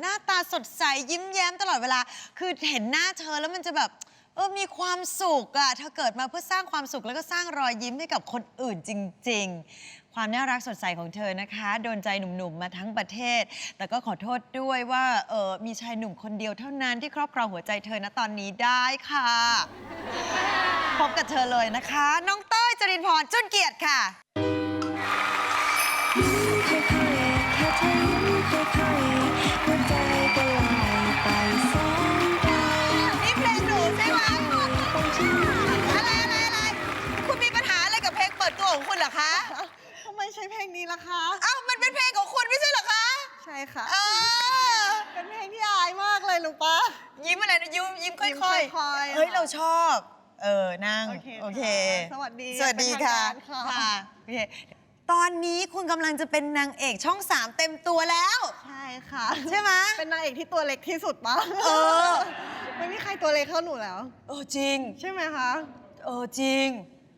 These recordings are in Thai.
หน้าตาสดใสยิ้มแย้มตลอดเวลา คือเห็นหน้าเธอแล้วมันจะแบบเออมีความสุขอะเธอเกิดมาเพื่อสร้างความสุขแล้วก็สร้างรอยยิ้มให้กับคนอื่นจริง ๆ ความน่ารักสดใสของเธอนะคะ โดนใจหนุ่มๆมาทั้งประเทศ แต่ก็ขอโทษด้วยว่าเออมีชายหนุ่มคนเดียวเท่านั้นที่ครอบครองหัวใจเธอณตอนนี้ได้ค่ะพบกับเธอเลยนะคะ น้องเต้ยจรินพรจุนเกียรติค่ะ ของคุณเหรอคะ ทำไมใช้เพลงนี้ล่ะคะ เอ้ามันเป็นเพลงของคุณไม่ใช่เหรอคะ ใช่ค่ะ เออ เป็นเพลงที่อายมากเลยลูกป้ายิ้มอะไรนะยิ้มยิ้มค่ยิ้มอยค่อยๆเฮ้ยค่ะเราชอบ เออ นั่ง โอเคโอเค ค่ะสวัสดีสวัสดีค่ะ เป็นทางการค่ะ โอเค ตอนนี้คุณกำลังจะเป็นนางเอกช่องสามเต็มตัวแล้ว ใช่ค่ะ ใช่ไหม เป็นนางเอกที่ตัวเล็กที่สุดปะเออ ไม่มีใครตัวเล็กเท่าหนูแล้ว เออจริง ใช่ไหมคะ เออจริง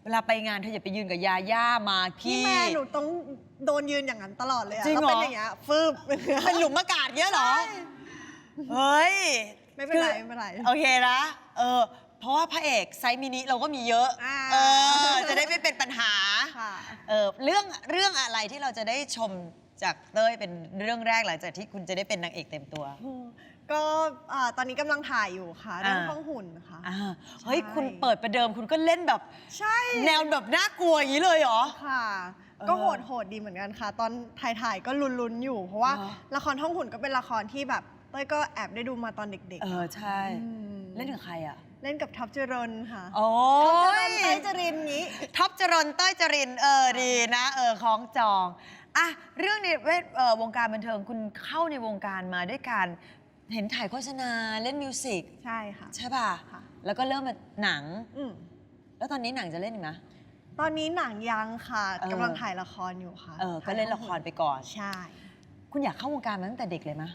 เวลาไปงานเธออย่าไปยืนกับยาย่ามาพี่ พี่แม่หนูต้องโดนยืนอย่างนั้นตลอดเลยอะจริงเหรอ แล้วเป็นอย่างเงี้ยฟืบ เป็นหลุมอากาศเงี้ยเหรอ เฮ้ยไม่เป็นไรคือไม่เป็นไร โอเคนะเออ เพราะว่าพระเอกไซส์มินิเราก็มีเยอะ อ่า เออ จะได้ไม่เป็นปัญหา ค่ะ เออเรื่องเรื่องอะไรที่เราจะได้ชมจากเต้ยเป็นเรื่องแรกหลังจากที่คุณจะได้เป็นนางเอกเต็มตัว ก็อ่าตอนนี้กำลังถ่ายอยู่ค่ะเรื่องอ่าห้องหุ่นค่ะ อ่าเฮ้ย ใช่ คุณเปิดประเดิมคุณก็เล่นแบบ ใช่แนวแบบน่ากลัวอย่างนี้เลยเหรอ ค่ะ เออก็โหดโหดดีเหมือนกันค่ะ ตอนถ่ายๆก็ลุ้นๆอยู่ เพราะว่าเหรอ ละครห้องหุ่นก็เป็นละครที่แบบเต้ยก็แอบได้ดูมาตอนเด็กเออ ใช่อืมเล่นกับใครอะ เล่นกับท็อปเจริญค่ะโอ้ท็อปเจริยญเต้ยจรินงี้ ท็อปจรนเต้ยจริน เออ ดีนะ เออคล้องจอง อะ เรื่องในเวทเอ่อวงการบันเทิงคุณเข้าในวงการมาด้วยการ เห็นถ่ายโฆษณาเล่นมิวสิกใช่ค่ะ ใช่ป่ะ ค่ะ แล้วก็เริ่มมาหนัง อืมแล้วตอนนี้หนังจะเล่นอีกไหม ตอนนี้หนังยังค่ะเออ กำลังถ่ายละครอยู่ค่ะเออ ก็เล่นละครไปก่อน ใช่ คุณอยากเข้าวงการมาตั้งแต่เด็กเลยมะ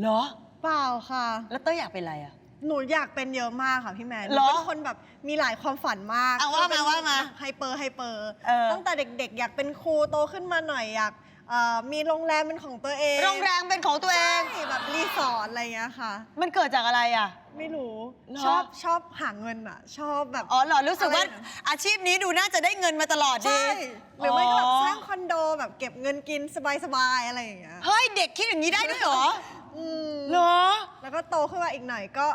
เหรอ เปล่าค่ะ แล้วเต้ยอยากเป็นอะไรอะ หนูอยากเป็นเยอะมากค่ะพี่แมนหเหรนูอเป็นคนแบบมีหลายความฝันมากเอาว่ามาคือเป็นว่ามาไฮเปอร์ไฮเปอร์ เออตั้งแต่เด็ก ๆ อยากเป็นครูโตขึ้นมาหน่อยอยาก เอ่อมีโรงแรมเป็นของตัวเองโรงแรมเป็นของตัวเอง ใช่แบบรีสอร์ทอะไรอย่างเงี้ยค่ะ มันเกิดจากอะไรอะ ไม่รู้เหรอ ชอบชอบหาเงินอะ ชอบแบบ อ๋อเหรอรู้สึกว่าอะไรนะ อาชีพนี้ดูน่าจะได้เงินมาตลอดดี ใช่หรือไม่ก็แบบอ๋อสร้างคอนโดแบบเก็บเงินกินสบายๆอะไรอย่างเงี้ยเฮ้ยเด็กคิดอย่างนี้ได้ด้วยเหรออืมเหรอ แล้วก็โตขึ้นมาอีกหน่อยก็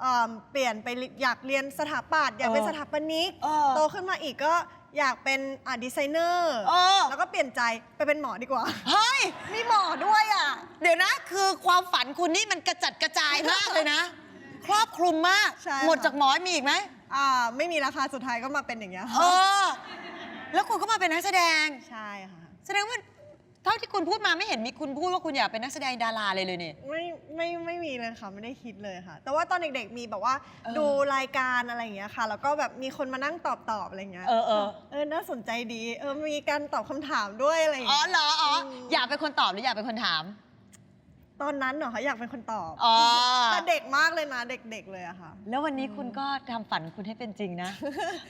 เอิ่มเปลี่ยนไปอยากเรียนสถาปัตย์อยากเป็นเออสถาปนิกเออ โตขึ้นมาอีกก็ อยากเป็นอ่าดีไซเนอร์เออ แล้วก็เปลี่ยนใจไปเป็นหมอดีกว่า เฮ้ย มีหมอด้วยอะ เดี๋ยวนะคือความฝันคุณนี่มันกระจัดกระจายมากเลยนะ ครอบคลุมมาก ใช่หมดค่ะจากหมอมีอีกไหมอ่าไม่มีราคาสุดท้ายก็มาเป็นอย่างเงี้ยเออแล้วคุณก็มาเป็นนักแสดง ใช่ค่ะ แสดงว่าเท่าที่คุณพูดมาไม่เห็นมีคุณพูดว่าคุณอยากเป็นนักแสดงดาราเลยเลยเนี่ย ไม่ไม่ไม่มีเลยค่ะไม่ได้คิดเลยค่ะ แต่ว่าตอนเด็กๆมีแบบว่าเออดูรายการอะไรอย่างเงี้ยค่ะ แล้วก็แบบมีคนมานั่งตอบตอบๆอะไรเงี้ยเออเออ เออน่าสนใจดีเออมีการตอบคำถามด้วยอะไรอย่างอ๋อเงี้ยเหรออ๋ออืมอยากเป็นคนตอบหรืออยากเป็นคนถามตอนนั้นเหรอคะอยากเป็นคนตอบอ๋อแต่เด็กมากเลยนะเด็กๆเลยอะค่ะ แล้ววันนี้คุณก็ทำฝันคุณให้เป็นจริงนะ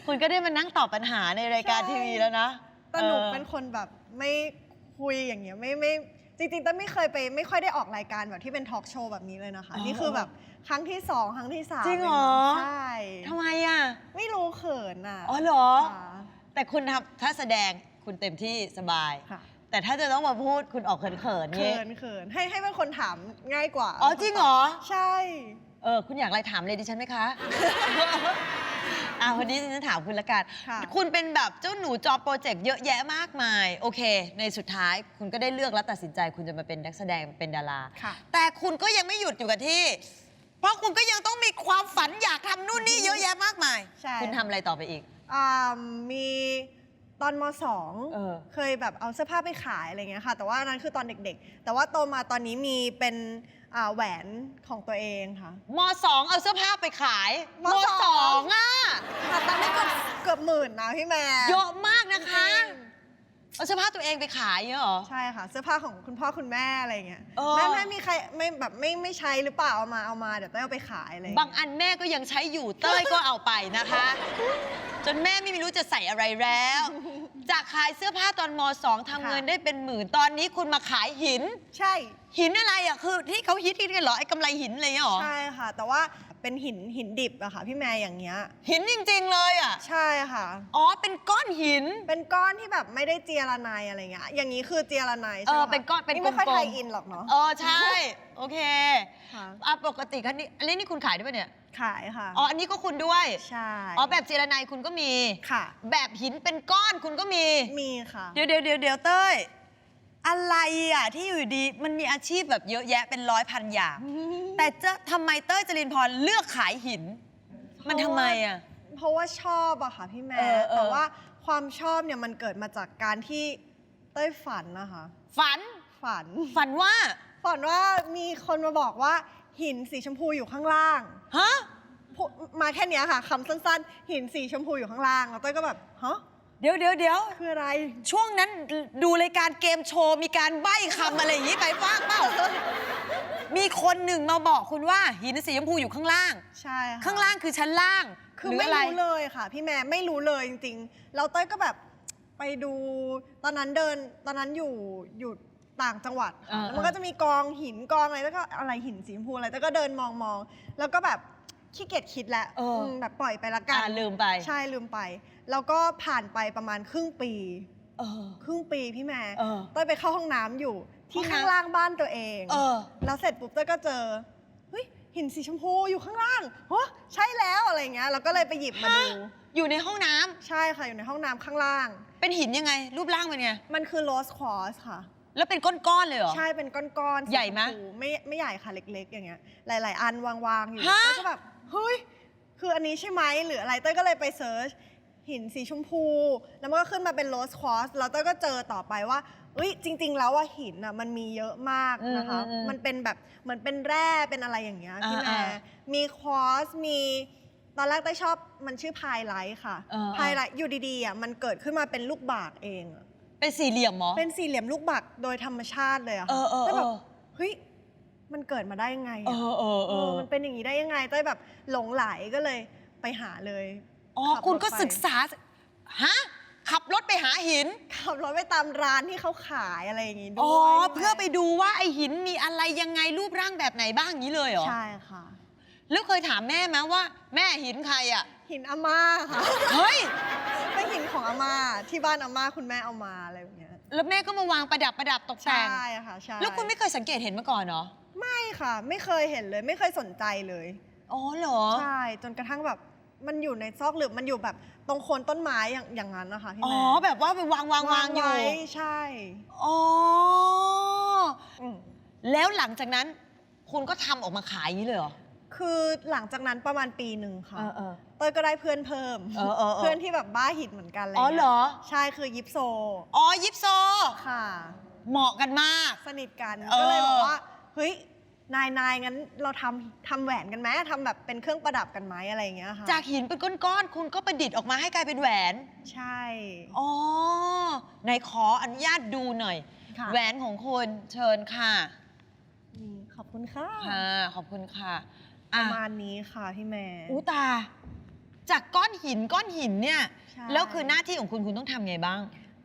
คุณก็ได้มานั่งตอบปัญหาในรายการใช่ ทีวีแล้วนะแต่หนูออ เป็นคนแบบไม่ คุยอย่างเงี้ยไม่ไม่จริงๆแต่ไม่เคยไปไม่ค่อยได้ออกรายการแบบที่เป็นทอล์กโชว์แบบนี้เลยนะคะ อ๋อ นี่คือแบบครั้งที่สองครั้งที่สามจริงเหรอ ใช่ทำไมอะ ไม่รู้เขินอะอ๋อเหรอ ค่ะแต่คุณทำถ้าแสดงคุณเต็มที่สบาย ค่ะแต่ถ้าจะต้องมาพูดคุณออกเขินๆเขิงี้นเขินให้ให้เป็นคนถามง่ายกว่าอ๋อจริงเหรอ ใช่ เออคุณอยากอะไรถามเลยดิฉันไหมคะ อ่าวันนี้ดิฉันถามคุณละกัน ค่ะ คุณเป็นแบบเจ้าหนูจอโปรเจกต์เยอะแยะมากมาย โอเค ในสุดท้ายคุณก็ได้เลือกและตัดสินใจ คุณจะมาเป็นนักแสดงเป็นดารา ค่ะ แต่คุณก็ยังไม่หยุดอยู่กับที่ เพราะคุณก็ยังต้องมีความฝันอยากทำนู่นนี่เยอะแยะมากมาย ใช่ คุณทำอะไรต่อไปอีก อ่ามีตอนมสองเออ เคยแบบเอาเสื้อผ้าไปขายอะไรเงี้ยค่ะ แต่ว่าอันนั้นคือตอนเด็กๆ แต่ว่าโตมาตอนนี้มีเป็น อ่าแหวนของตัวเองค่ะ มสองเอาเสื้อผ้าไปขายมมสองสองอะค่ะตอนนี้เกือบเกือบหมื่นนะพี่แม่ เยอะมากนะคะ เอาเสื้อผ้าตัวเองไปขายเงี้ยเหรอ ใช่ค่ะ เสื้อผ้าของคุณพ่อคุณแม่อะไรอย่างเงี้ยเออ แม่แม่มีใครไม่แบบไม่ไม่ใช้หรือเปล่าเอามาเอามาเดี๋ยวเต้ยเอาไปขายอะไรอย่เยบางอันแม่ก็ยังใช้อยู่เต้ยก็เอาไปนะคะ จนแม่ไม่รู้จะใส่อะไรแล้ว จากขายเสื้อผ้าตอนมสองทำเงินได้เป็นหมื่นตอนนี้คุณมาขายหิน ใช่ หินอะไรอะคือที่เขาฮิตกันเหรอไอ้กำไรหินอะไรเงี้ยเหรอ ใช่ค่ะ แต่ว่า เป็นหินหินดิบอะค่ะ พี่แม่อย่างเงี้ย หินจริงๆเลยอะ ใช่ค่ะ อ๋อ เป็นก้อนหิน เป็นก้อนที่แบบไม่ได้เจียระไนอะไรเงี้ย อย่างนี้คือเจียระไนใช่ไหมเออคะเป็นก้อนเป็นไม่ค่อยกลมๆ ไทยอินหรอกเนาะเออ ใช่ โอเคค่ะอะปกติคันนี้อันนี้นี่คุณขายด้วยปะเนี่ย ขายค่ะ อ๋อ อันนี้ก็คุณด้วย ใช่อ๋อ แบบเจรไนคุณก็มี ค่ะ แบบหินเป็นก้อนคุณก็มี มีค่ะ เดี๋ยวเดี๋ยวเดี๋ยวเดี๋ยวเต้ย อะไรอะที่อยู่ดีมันมีอาชีพแบบเยอะแยะเป็นร้อยพันอย่าง แต่เจะทำไมเต้ยจรินพรเลือกขายหิน มันทำไมอะ เพราะว่าชอบอะค่ะพี่แม่เออเออ แต่ว่าความชอบเนี่ยมันเกิดมาจากการที่เต้ยฝันนะคะ ฝันฝัน ฝันว่าฝันว่ามีคนมาบอกว่าหินสีชมพูอยู่ข้างล่างฮะ พูมาแค่เนี้ยค่ะคำสั้นๆ หินสีชมพูอยู่ข้างล่างแล้วเต้ยก็แบบฮะ เดี๋ยวเดี๋ยวเดี๋ยวคืออะไร ช่วงนั้นดูรายการเกมโชว์มีการใบ้คำอะไรอย่างนี้ไปฟ้างเปล่ามีคนหนึ่งมาบอกคุณว่าหินสีชมพูอยู่ข้างล่าง ใช่ค่ะข้างล่างคือชั้นล่างคือหไม่อะไรรู้เลยค่ะ พี่แม่ไม่รู้เลยจริงๆแล้วเต้ยก็แบบไปดูตอนนั้นเดินตอนนั้นอยู่อยู่ต่างจังหวัดค่ะอ่าแล้วมันก็จะมีกองหินกองอะไรแล้วก็อะไรหินสีชมพูอะไรแล้วก็เดินมองมองแล้วก็แบบ ขี้เกียจคิดแล้วเอออื มแบบปล่อยไปละกันอ่าลืมไปใช่ลืมไป แล้วก็ผ่านไปประมาณครึ่งปี เออครึ่งปีพี่แม่เออ เต้ยไปเข้าห้องน้ำอยู่ ที่ห้องน้ำ ข้างล่างบ้านตัวเอง เออ แล้วเสร็จปุ๊บเต้ยก็เจอเฮ้ยหินสีชมพูอยู่ข้างล่างฮะใช่แล้วอะไรเงี้ยเราก็เลยไปหยิบมาดู อยู่ในห้องน้ำใช่ค่ะอยู่ในห้องน้ำข้างล่าง เป็นหินยังไง รูปร่างเป็นไง มันคือโรสควอสค่ะ แล้วเป็นก้อนๆเลยเหรอ ใช่เป็นก้อนๆสีใหญ่ไหมชพูไม่ไม่ใหญ่ค่ะเล็ก ๆ อย่างเงี้ย หลาย ๆ อันวางๆอยู่ฮะเต้ยก็แบบ เฮ้ย คืออันนี้ใช่ไหมหรืออะไรเต้ยก็เลยไปเซิร์ชหินสีชมพู แล้วมันก็ขึ้นมาเป็นโรสควอสแล้วเต้ยก็เจอต่อไปว่าเอ้ยจริง ๆ แล้วว่าหินอะมันมีเยอะมากนะคะ อืมอืมอืมมันเป็นแบบเหมือนเป็นแร่เป็นอะไรอย่างเงี้ยพี่อ่าแม่อ่ามีควอสมีตอนแรกเต้ยชอบมันชื่อพายไลท์ค่ะเออพายไลท์อยู่ดีๆอะมันเกิดขึ้นมาเป็นลูกบากเองอะเป็นสี่เหลี่ยมเหรอเป็นสี่เหลี่ยมลูกบักโดยธรรมชาติเลยอะเอค่ะอเออต้ยเอแบบ อ เฮ้ย มันเกิดมาได้ยังไงเออะอเออเอเอออ มันเป็นอย่างนี้ได้ยังไงเต้ยแบบหลงไหลก็เลยไปหาเลย อ๋อ ขับรถคุณก็ไปศึกษา ฮะ ขับรถไปหาหิน ขับรถไปตามร้านที่เขาขายอะไรอย่างงี้ด้วยอ๋อ เพื่อไปดูว่าไอหินมีอะไรยังไงรูปร่างแบบไหนบ้างอย่างนี้เลยเหรอ ใช่ค่ะ แล้วเคยถามแม่ไหมว่า แม่หินใครอะ หินอาม่าค่ะ เฮ้ย เป็นหินของอาม่าที่บ้านอาม่าคุณแม่เอามาอะไรอย่างเงี้ยแล้วแม่ก็มาวางประดับประดับตกแต่ใช่ง ค่ะใช่แล้วคุณไม่เคยสังเกตเห็นมาก่อนเหรอ ไม่ค่ะ ไม่เคยเห็นเลย ไม่เคยสนใจเลย อ๋อเหรอ ใช่จนกระทั่งแบบมันอยู่ในซอกหลืบมันอยู่แบบตรงโคนต้นไม้อย่างอย่างนั้นนะคะพี่อ๋อ แม่แบบว่าไปวางวางวางอยู่ ไว้ใช่อ๋อ อืมแล้วหลังจากนั้น คุณก็ทำออกมาขายอย่างนี้เลยเหรอ คือหลังจากนั้นประมาณปีหนึ่งค่ะเออเออเต้ยก็ได้เพื่อนเพิ่มเออเออเออ เพื่อนที่แบบบ้าหินเหมือนกันอะไรอ๋อเหรองี้ยใช่คือยิปโซอ๋อยิปโซ ค่ะ เหมาะกันมาก สนิทกันเออ ก็เลยบอกว่า เฮ้ยนายนายงั้นเราทำทำแหวนกันไหมทำแบบเป็นเครื่องประดับกันไหมอะไรอย่างเงี้ยค่ะจากหินเป็นก้อนๆคุณก็ประดิษฐ์ออกมาให้กลายเป็นแหวน ใช่อ๋อไหนขออนุญาตดูหน่อย ค่ะแหวนของคุณเชิญค่ะนี่ขอบคุณค่ะค่ะขอบคุณค่ะปอะระมาณนี้ค่ะพี่แม่อู้ตา จากก้อนหินก้อนหินเนี่ย ใช่แล้วคือหน้าที่ของคุณคุณต้องทำไงบ้าง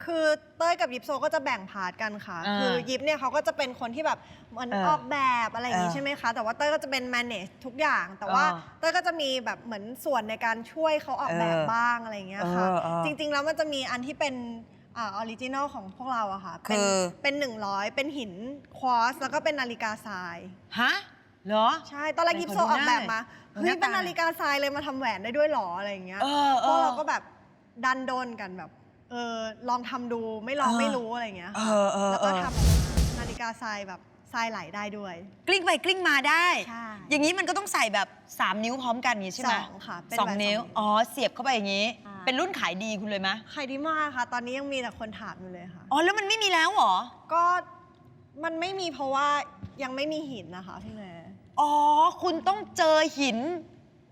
คือเต้ยกับยิปโซก็จะแบ่งพาร์ทกันค่ะ อ่าคือยิปเนี่ยเขาก็จะเป็นคนที่แบบเหมันเออออกแบบอะไรอย่างงี้เออใช่ไหมคะ แต่ว่าเต้ยก็จะเป็น manage ทุกอย่าง แต่ว่าเออเต้ยก็จะมีแบบเหมือนส่วนในการช่วยเขาออกแบบเออบ้างอะไรอย่างเงี้ยค่ะ เออเออจริง ๆ แล้วมันจะมีอันที่เป็นอ่าออริจินอลของพวกเราอะค่ะเป็นคือ เป็นหนึ่งร้อยเป็นหินควอสแล้วก็เป็นนาฬิกาทราย ฮะเหรอ ใช่ ตอนแรกไหนยิปขอโซดูออกแบบหน้ามาหน่อยเฮ้ยหน้าเป็นตานาฬิกาทรายเลยมาทำแหวนได้ด้วยเหรออะไรอย่างเงี้ย เออเอพวกอ เราก็แบบดันโดนกันแบบ เออลองทำดูไม่ลองเออไม่รู้อะไรอย่างเงี้ยเอค่ะอเออแล้วเอก็อทำนาฬิกาทรายแบบทรายไหลได้ด้วยกลิ้งไปกลิ้งมาได้ ใช่อย่างนี้มันก็ต้องใส่แบบ 3 นิ้วพร้อมกันอย่างนี้ใช่ไหมสองค่ะเป็นสองแบบนิ้วสองนิ้ว อ๋อ เสียบเข้าไปอย่างนี้ ใช่ เป็นรุ่นขายดีคุณเลยไหมใครดีมากค่ะ ตอนนี้ยังมีแต่คนถามอยู่เลยค่ะ อ๋อ แล้วมันไม่มีแล้วเหรอ ก็มันไม่มีเพราะว่ายังไม่มีหินนะคะพี่แม่ อ๋อ คุณต้องเจอหิน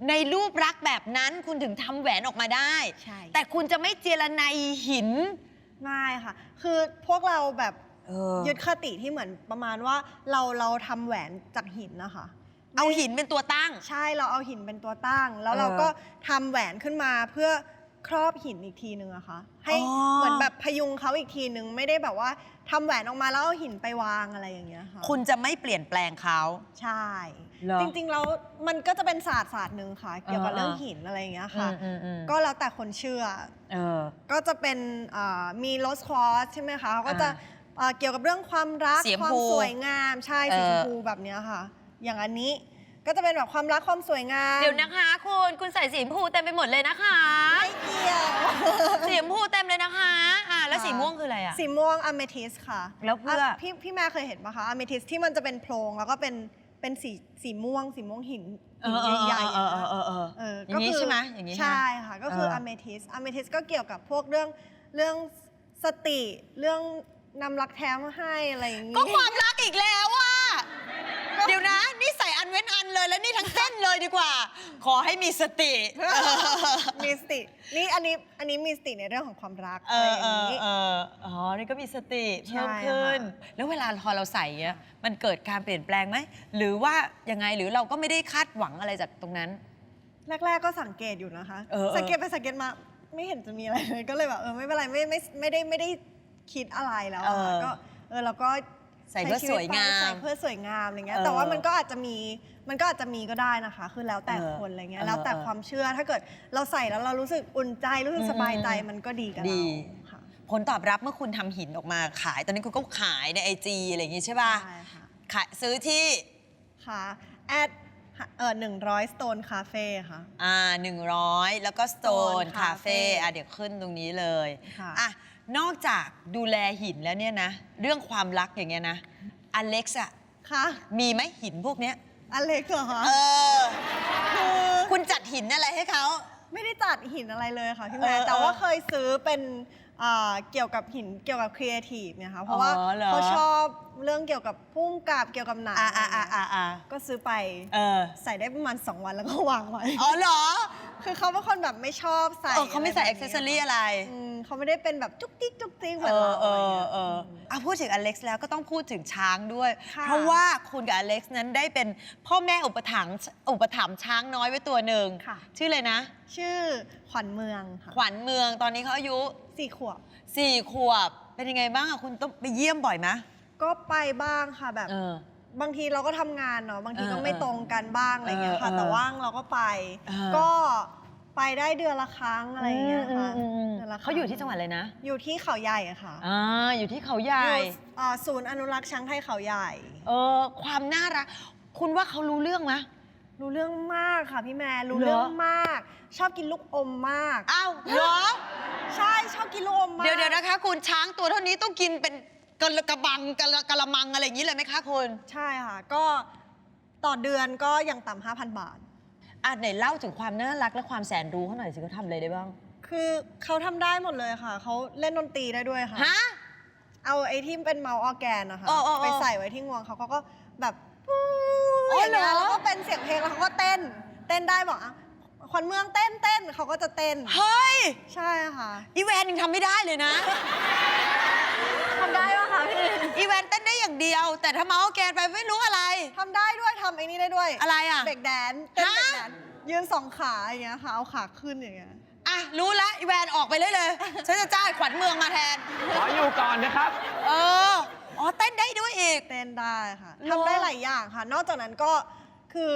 ในรูปลักษณ์แบบนั้นคุณถึงทำแหวนออกมาได้ ใช่แต่คุณจะไม่เจรไนหินง่ายค่ะ คือพวกเราแบบเออยึดคติที่เหมือนประมาณว่าเราเราทำแหวนจากหินนะคะ เอาหินเป็นตัวตั้ง ใช่เราเอาหินเป็นตัวตั้ง แล้วเออเราก็ทำแหวนขึ้นมาเพื่อครอบหินอีกทีนึงอะค่ะให้อ๋อ เหมือนแบบพยุงเขาอีกทีนึงไม่ได้แบบว่าทำแหวนออกมาแล้วเอาหินไปวางอะไรอย่างเงี้ยค่ะคุณจะไม่เปลี่ยนแปลงเขา ใช่ เหรอจริงๆแล้วมันก็จะเป็นศาสตร์ศาสตร์หนึ่งค่ะ เกี่ยวกับเออเรื่องหินอะไรอย่างเงี้ยค่ะอืมอืมก็แล้วแต่คนเชื่อ เออ ก็จะเป็นอ่ามีโรสคอสใช่ไหมคะเขาก็จะอ่าอ่าเกี่ยวกับเรื่องความรัก สีชมความพูสวยงาม ใช่เออสีชมพูแบบเนี้ยค่ะ อย่างอันนี้ก็จะเป็นแบบความรักความสวยงามเดี๋ยวนะคะคุณคุณใส่สีชมพูเต็มไปหมดเลยนะคะ ไม่เกี่ยว สีชมพูเต็มเลยนะคะอ่าแล้วค่ะสีม่วงคืออะไรอะ สีม่วงอเมทิสค่ะแล้วเพื่อะพี่พี่แม่เคยเห็นปะคะอเมทิสที่มันจะเป็นโพรงแล้วก็เป็น เป็นสีสีม่วง สีม่วงหินเอหินอเออใหญ่เอๆออะเออเออเอออก็ย่างนี้คืใช่ไหมอย่างนี้ใช่ไหมใช่ค่ะ ก็คือเอออเมทิสอเมทิสก็เกี่ยวกับพวกเรื่องเรื่องสติเรื่องนำรักแท้มาให้อะไรอย่างนี้ ก็ความรักอีกแล้วอะ เดี๋ยวนะ นี่ใส่อัน เว้นอันเลยแล้วนี่ทั้งเส้นเลยดีกว่า ขอให้มีสติ มีสติ นี่อันนี้อันนี้มีสติในเรื่องของความรักเออะไรออเอย่างอนี้ เอออ๋อ นี่ก็มีสติใช่เพิ่มขึ้นค่ะแล้วเวลาพอเราใส่เงี้ยมันเกิดการเปลี่ยนแปลงไหม หรือว่ายังไง หรือเราก็ไม่ได้คาดหวังอะไรจากตรงนั้น แรก ๆ ก็สังเกตอยู่นะคะ เออเออ สังเกตไปสังเกตมาไม่เห็นจะมีอะไรเลย ก็เลยแบบเออไม่เป็นไรไม่ไม่ไม่ได้ไม่ได้คิดอะไรแล้วอะค่ะก็เออเราก็ ใส่เพื่อสวยงาใส่มเพื่อสวยงามอะไรเงี้ย เออแต่ว่ามันก็อาจจะมี มันก็อาจจะมีก็ได้นะคะ คือแล้วแต่เออคนอะไรเงี้เอยอแล้วแต่เออความเชื่อ ถ้าเกิดเราใส่แล้วเรารู้สึกอุ่นใจ รู้สึกอืมสบายใจ มันก็ดีกับดี เราค่ะผลตอบรับเมื่อคุณทำหินออกมาขาย ตอนนี้คุณก็ขายในไอจีอะไรอย่างงี้ใช่ป่ะใช่ค่ะ ขายซื้อที่ค่ะแอดเออหนึ่งร้อยสโตนคาเฟ่ค่ะ อ่าหนึ่งร้อยแล้วก็สโตน Stone คาเฟ่ Cafe อะเดี๋ยวขึ้นตรงนี้เลย ค่ะ อะ นอกจากดูแลหินแล้วเนี่ยนะ เรื่องความรักอย่างเงี้ยนะ อเล็กซ์อะค่ะ มีไหมหินพวกเนี้ย อเล็กเหรอคะเออ คือคุณจัดหินอะไรให้เขา ไม่ได้จัดหินอะไรเลยค่ะพี่เอแม่อแต่ว่าเออเคยซื้อเป็นอ่าเกี่ยวกับหินเกี่ยวกับครีเอทีฟเนี่ยค่ะเพราะว่าอ๋อเหรอ เขาชอบเรื่องเกี่ยวกับพุ่มกับเกี่ยวกับหนังอ่าอ่าอะไรอ่าเงี้ยอ่าก็ซื้อไปเออ ใส่ได้ประมาณ 2 วันแล้วก็วางไว้ อ๋อเหรอ คือเขาเป็นคนแบบไม่ชอบใส่เออเขาไม่ใส่ะรอ็แบบกนี้เซสซอรี่อะไร อืม เขาไม่ได้เป็นแบบจุกติ๊กจุกติ๊กเหมืเออนอเราเออะไรอเงี้ยเอออะพูดถึงอเล็กซ์แล้วก็ต้องพูดถึงช้างด้วยค่ะเพราะว่าคุณกับอเล็กซ์นั้นได้เป็นพ่อแม่อุปถัมภ์อุปถัมภ์ช้างน้อยไว้ตัวหนึ่งค่ะชื่อเลยนะ ชื่อขวัญเมืองค่ะขวัญเมืองตอนนี้เขาอายุสี่ขวบสี่ขวบเป็นยังไงบ้างอะคุณต้องไปเยี่ยมบ่อยไหมก็ไปบ้างค่ะแบบเออบางทีเราก็ทำงานเนาะบางทีก็เออไม่ตรงกันบ้างอะไรเงี้ยค่ะเออเออแต่ว่างเราก็ไปเออก็ ไปได้เดือนละครั้งอะไรเงี้ยค่ะอืมอืมอืมดืนละครั้เขาอยู่ที่จังหวัดอะไรนะอยู่ที่เขาใหญ่อะค่ะอ่าอยู่ที่เขาใหญ่ อยู่อ่าศูนย์อนุรักษ์ช้างไทยเขาใหญ่ เออความน่ารัก คุณว่าเขารู้เรื่องไหม รู้เรื่องมากค่ะพี่แม่รู้เหรอ เรื่องมาก ชอบกินลูกอมมาก อ้าวเหรอ ใช่ชอบกินลูกอมมากเดี๋ยวเดี๋ยวนะคะ คุณช้างตัวเท่านี้ต้องกินเป็นกระกระบังกระกระมังอะไรอย่างนี้เลยไหมคะคุณ ใช่ค่ะ ก็ต่อเดือนก็ยังต่ำห้าพันบาท อะไหนเล่าถึงความน่ารักและความแสนรู้เขาหน่อยสิเขาทำอะไรได้บ้าง คือเขาทำได้หมดเลยค่ะ เขาเล่นดนตรีได้ด้วยค่ะ ฮะ เอาไอ้ที่เป็นเมาส์ออร์แกนนะคะเออเออเออไปใส่ไว้ที่งวงเขาเขาก็แบบอ๋อเหรอ ย่างงี้ยแล้วก็เป็นเสียงเพลงแล้วเขาก็เต้น เต้นได้บอกอะขวัญเมืองเต้นเต้นเขาก็จะเต้น เฮ้ย ใช่ค่ะ อีแวนยังทำไม่ได้เลยนะ ทำได้ปะคะ พี่อีแวนเต้นได้อย่างเดียว แต่ถ้าเมาส์แกนไปไม่รู้อะไร ทำได้ด้วยทำไอ้นี่ได้ด้วยอะไรอะ เบรกแดนซ์เต้นฮะ เบรกแดนซ์ยืนสองขาอย่างเงี้ยค่ะเอาขาขึ้นอย่างเงี้ย อะ รู้ละอีแวนออกไปเลยเลยฉันจะจ้างขวัญเมืองมาแทน ขออยู่ก่อนนะครับ เออ อ๋อเต้นได้ด้วยอีก เต้นได้ค่ะเหรอ ทำได้หลายอย่างค่ะ นอกจากนั้นก็คือ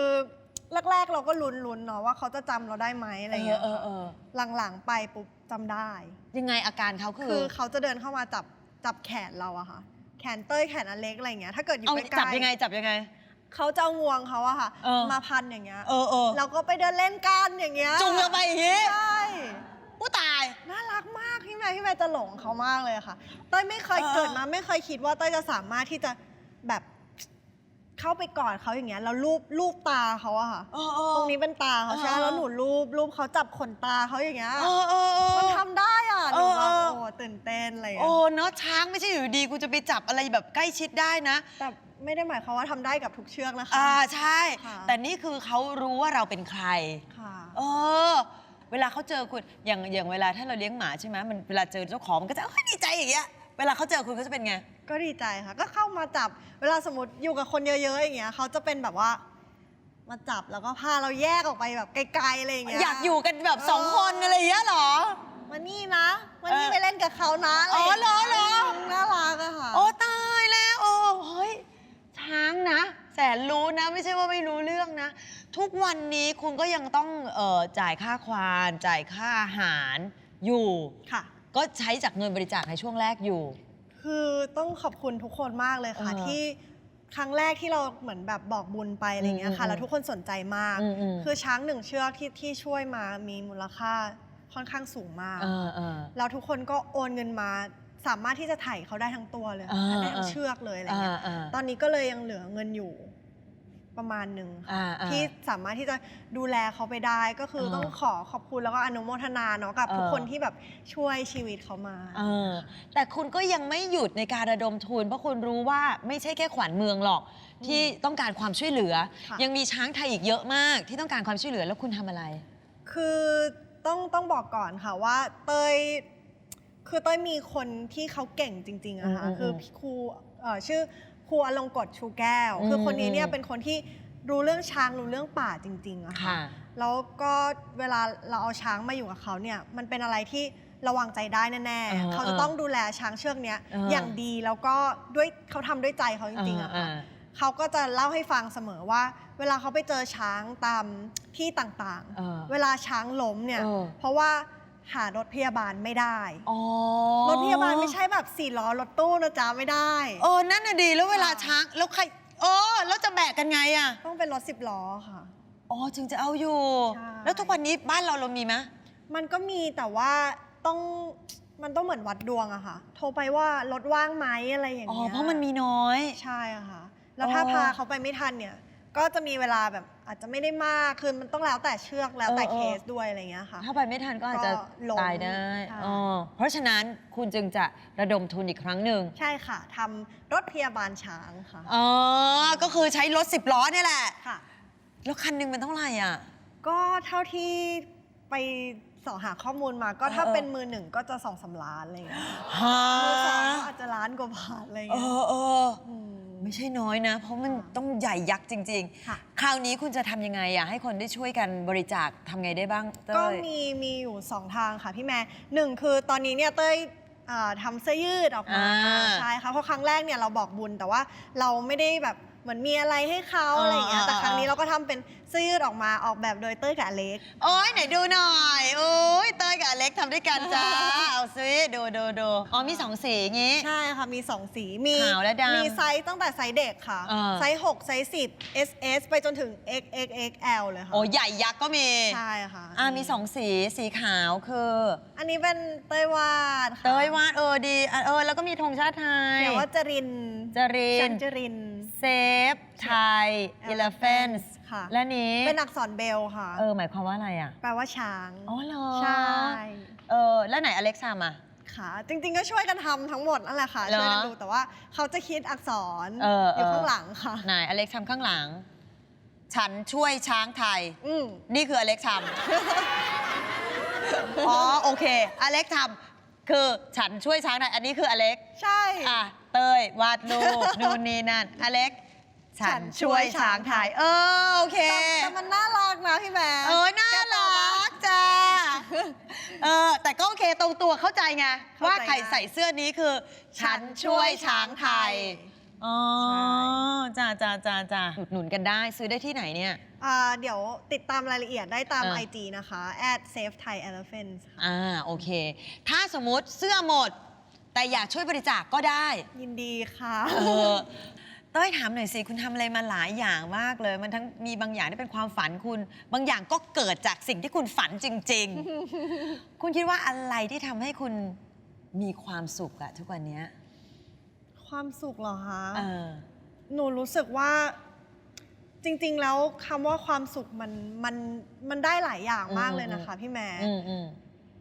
แรกๆเราก็ลุ้นๆเนาะว่าเขาจะจำเราได้ไหมอะไรอย่างเงี้ยเออค่ะเออหลังๆไปปุ๊บจำได้ ยังไงอาการเขาคืคืออ เขาจะเดินเข้ามาจับ จับแขนเราอะค่ะ แขนเต้ยแขนอเล็กอะไรอย่างเงี้ยถ้าเกิดอยู่เอาใกล้ๆ จับยังไงจับยังไง เขาจะเอางวงเขาอะค่ะ เออ มาพันอย่างเงี้ยเออเออเราก็ไปเดินเล่นกันอย่างเงี้ยจุงเราไปอย่างงี้ใช่ผู้ตาย น่ารักมากพี่แม่พี่แม่จะหลงเขามากเลยค่ะเต้ยไม่เคยเออ เกิดมาไม่เคยคิดว่าเต้ยจะสามารถที่จะแบบ เข้าไปกอดเขาอย่างเงี้ยแล้วรูปรูปตาเขาอะค่ะเออเออตรงนี้เป็นตาเขาใช่ไหมเออแล้วหนูรูปรูปเขาจับขนตาเขาอย่างเงี้ยเออเออเออ มันทำได้อะหนูแบบเออเออ โอ้ตื่นเต้นอะไรอย่างโอ้เงี้ยเนอะช้างไม่ใช่อยู่ดีกูจะไปจับอะไรแบบใกล้ชิดได้นะ แต่ไม่ได้หมายความว่าทำได้กับทุกเชือกนะคะ อ่าใช่ ค่ะ แต่นี่คือเขารู้ว่าเราเป็นใคร ค่ะ เออ เวลาเขาเจอคุณอย่างอย่างเวลาถ้าเราเลี้ยงหมาใช่ไหมมันเวลาเจอเจ้าของมันก็จะเอ้ยดีใจอย่างเงี้ย เวลาเขาเจอคุณเขาจะเป็นไง ก็ดีใจค่ะ ก็เข้ามาจับ เวลาสมมติอยู่กับคนเยอะๆอย่างเงี้ยเขาจะเป็นแบบว่า มาจับแล้วก็พาเราแยกออกไปแบบไกลๆอะไรอย่างเงี้ยอยากอยู่กันแบบสองคนอะไรอย่างเงี้ยเหรอ มานี่นะมานี่เออไปเล่นกับเขานะะไรอ๋อเหรอเหรอ น่ารักอะค่ะ โอ้ตายแล้วโอ้เฮ้ยช้างนะ แสนรู้นะ ไม่ใช่ว่าไม่รู้เรื่องนะ ทุกวันนี้คุณก็ยังต้องเอ่อจ่ายค่าควาน จ่ายค่าอาหารอยู่ ค่ะ ก็ใช้จากเงินบริจาคในช่วงแรกอยู่ คือต้องขอบคุณทุกคนมากเลยค่ะ เออที่ครั้งแรกที่เราเหมือนแบบบอกบุญไปอะไรอย่างเงี้ยค่ะ อืมแล้วทุกคนสนใจมาก อืมอืม คือช้างหนึ่งเชือกที่ที่ช่วยมามีมูลค่าค่อนข้างสูงมาก เออเออ แล้วทุกคนก็โอนเงินมา สามารถที่จะไถ่เขาได้ทั้งตัวเลยอ่า ได้ทั้งอ่าเชือกเลยอะไรอ่าเงี้ยอ่าตอนนี้ก็เลยยังเหลือเงินอยู่ ประมาณหนึ่งค่ะอ่าอ่าที่สามารถที่จะดูแลเขาไปได้ก็คือเออต้องขอขอบคุณแล้วก็อนุโมทนาเนาะกับเออทุกคนที่แบบช่วยชีวิตเขามาเออแต่คุณก็ยังไม่หยุดในการระดมทุน เพราะคุณรู้ว่าไม่ใช่แค่ขวัญเมืองหรอกที่ต้องการความช่วยเหลือค่ะยังมีช้างไทยอีกเยอะมากที่ต้องการความช่วยเหลือแล้วคุณทำอะไร คือต้องต้องบอกก่อนค่ะว่าเต้ยคือเต้ยมีคนที่เขาเก่งจริงๆอะค่ะอืมอืมคือพี่ครูเอ่อชื่อ ครูอลงกฎชูแก้วอืมคือคนนี้เนี่ยอืมเป็นคนที่รู้เรื่องช้างรู้เรื่องป่าจริงๆอะค่ะค่ะ แล้วก็เวลาเราเอาช้างมาอยู่กับเขาเนี่ยมันเป็นอะไรที่ระวังใจได้แน่เออๆเขาจะต้องดูแลช้างเชือกเนี้ยเออออย่างดีแล้วก็ด้วยเขาทำด้วยใจเขาจริงๆอะค่ะาเขาก็จะเล่าให้ฟังเสมอว่า เวลาเขาไปเจอช้างตามที่ต่างเออๆเวลาช้างล้มเนี่ยเออเพราะว่า หารถพยาบาลไม่ได้ อ๋อรถพยาบาลไม่ใช่แบบสี่ล้อรถตู้นะจ๊ะไม่ได้ เออนั่นน่ะดีแล้วเวลาค่ะช้างแล้วใครเออแล้วจะแบกกันไงอะต้องเป็นรถสิบล้อค่ะ อ๋อถึงจะเอาอยู่ ใช่ แล้วทุกวันนี้บ้านเราเรามีไหมมันก็มีแต่ว่าต้องมันต้องเหมือนวัดดวงอะค่ะ โทรไปว่ารถว่างไหมอะไรอย่างอ๋อเงี้ยเพราะมันมีน้อย ใช่อะค่ะ แล้วถ้าอ๋อ พาเขาไปไม่ทันเนี่ย ก็จะมีเวลาแบบอาจจะไม่ได้มากคือมันต้องแล้วแต่เชือกแล้วแต่เออ เคเออสด้วยอะไรเงี้ยค่ะ ถ้าไปไม่ทันก็อาจจะก็ล้มตายได้ใช่ อ๋อเพราะฉะนั้นคุณจึงจะระดมทุนอีกครั้งหนึ่งใช่ค่ะทำรถพยาบาลช้างค่ะอ๋อก็คือใช้รถสิบล้อเนี่ยแหละ ค่ะ แล้วคันหนึงมันเท่าไหร่อะ ก็เท่าที่ไปสอหาข้อมูลมาก็ถ้าเออ เป็นมือหนึ่งก็จะสองสามล้านอะไรเงี้ยฮะมือสองก็อาจจะล้านกว่าบาทอะไรเอเงี้ยอเออ ม ไม่ใช่น้อยนะ เพราะมันค่ะต้องใหญ่ยักษ์จริง ค่ะ ๆ คราวนี้คุณจะทำยังไงอะให้คนได้ช่วยกันบริจาคทำไงได้บ้างเต้ย ก็มีมีอยู่ 2 ทางค่ะพี่แม่หนึ่งคือตอนนี้เนี่ยเต้ยอ่าทำเสื้อยืดออกมาอ่า ใช่ค่ะเพราะครั้งแรกเนี่ยเราบอกบุญแต่ว่าเราไม่ได้แบบ เหมือนมีอะไรให้เขาอ่าอะไรอย่างเงี้ย แต่อ่าครั้งนี้อ่าเราก็ทำเป็นเสื้อยืดออกมาออกแบบโดยเต้ยกับอเล็ก โอ้ยไหนดูหน่อยโอ้ยเต้ยกับอเล็กทำด้วยกันจ้า เอาซิดูดูดูอ๋อมีสองสีอย่างงี้ ใช่ค่ะ มี 2 สีมีขาวและดำมีไซส์ตั้งแต่ไซส์เด็กค่ะอ่าไซส์6ไซส์10 SS ไปจนถึง XXXL เลยค่ะ โอ้ใหญ่ยักษ์ก็มีใช่ค่ะอ่ามีสองสีสีขาวคืออันนี้เป็นเต้ยวาดค่ะเต้ยวาดเออดีอะเออแล้วก็มีธงชาติไทยเขียนว่าจรินจรินจันจริน เซฟไทย elephants ค่ะ และนี้ เป็นอักษรเบลค่ะ เออ หมายความว่าอะไรอะ แปลว่าช้าง อ๋อเหรอใช่ เออ แล้วไหนอเล็กซ์ทำอะค่ะ จริงๆก็ช่วยกันทำทั้งหมดนั่นแหละค่ะเหรอช่วยกันดู แต่ว่าเขาจะคิดอักษรเอออยู่เออข้างหลังค่ะ ไหนอเล็กซ์ทำข้างหลัง ฉันช่วยช้างไทยอืมนี่คืออเล็กซ์ทำอ๋อ โอเค อเล็กซ์ทำคือฉันช่วยช้างไทย อันนี้คืออเล็กซ์ใช่ อะ เต้ย วาดรูป นู่นนี่นั่น อเล็กซ์ฉันช่วยช้างไทยเออ โอเคแต่แต่มันน่ารักนะพี่แม่เออ น่ารักจ้า เออ แต่ก็โอเคตรงตัวเข้าใจไง ว่าใครใส่เสื้อนี้คือ ฉันช่วยช้างไทยอ๋อจ้าจ้าจ้าจ้าอุดหนุนกันได้ซื้อได้ที่ไหนเนี่ยอ่าเดี๋ยวติดตามรายละเอียดได้ตามอ่า IG นะคะ at save thai elephants ค่ะอ่า โอเค ถ้าสมมุติเสื้อหมด แต่อยากช่วยบริจาคก็ได้ ยินดีค่ะเออเต้ยถามหน่อยสิ คุณทำอะไรมาหลายอย่างมากเลย มันทั้งมีบางอย่างที่เป็นความฝันคุณ บางอย่างก็เกิดจากสิ่งที่คุณฝันจริง ๆ คุณคิดว่าอะไรที่ทำให้คุณมีความสุขอะทุกวันเนี้ยความสุขเหรอคะเออ หนูรู้สึกว่า จริง ๆ แล้วคำว่าความสุขมันมันมันได้หลายอย่างมากเลยนะคะ พี่แม่ อืมอืม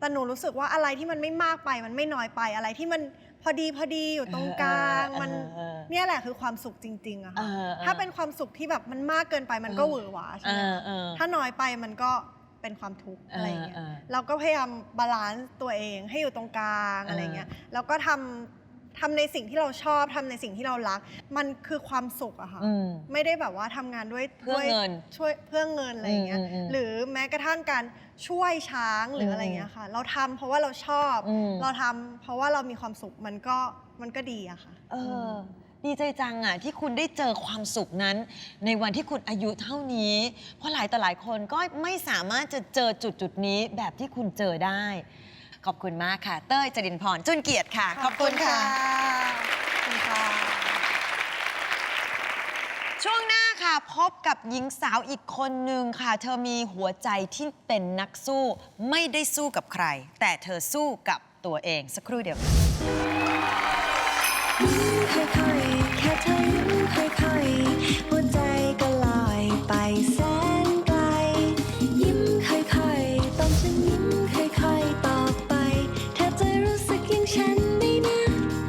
แต่หนูรู้สึกว่าอะไรที่มันไม่มากไปมันไม่น้อยไปอะไรที่มันพอดีพอดีอยู่ตรงกลางเออเออมันเออเนี่ยแหละคือความสุขจริงๆอะเอค่ะอเออถ้าเป็นความสุขที่แบบมันมากเกินไปมันก็เออหวือหวาใช่เอไหมอคะเออ ถ้าน้อยไปมันก็เป็นความทุกข์อะไรอย่างเงี้ยเออเออเราก็พยายามบาลานซ์ตัวเองให้อยู่ตรงกลางเออออะไรเงี้ย แล้วก็ทำ ทำในสิ่งที่เราชอบทำในสิ่งที่เรารัก มันคือความสุขอะค่ะ อืม ไม่ได้แบบว่าทำงานด้วยเพื่อด้วยเงินช่วยเพื่อเงินอะไรอย่างเงี้ยอืมอืมอืมหรือแม้กระทั่งการช่วยช้างหรืออะไรเงี้ยค่ะ เราทำเพราะว่าเราชอบ อืม เราทำเพราะว่าเรามีความสุขมันก็มันก็ดีอะค่ะ เออดีใจจังอะที่คุณได้เจอความสุขนั้น ในวันที่คุณอายุเท่านี้ เพราะหลายต่อหลายคนก็ไม่สามารถจะเจอจุดจุดๆนี้แบบที่คุณเจอได้ ขอบคุณมากค่ะ เต้ยจรินพร จุนเกียรติค่ะ ขอบคุณค่ะ ขอบคุณค่ะ ช่วงหน้าค่ะพบกับหญิงสาวอีกคนนึงค่ะ เธอมีหัวใจที่เป็นนักสู้ ไม่ได้สู้กับใคร แต่เธอสู้กับตัวเองสักครู่เดียวค่ะ ค่อยๆแค่เธอ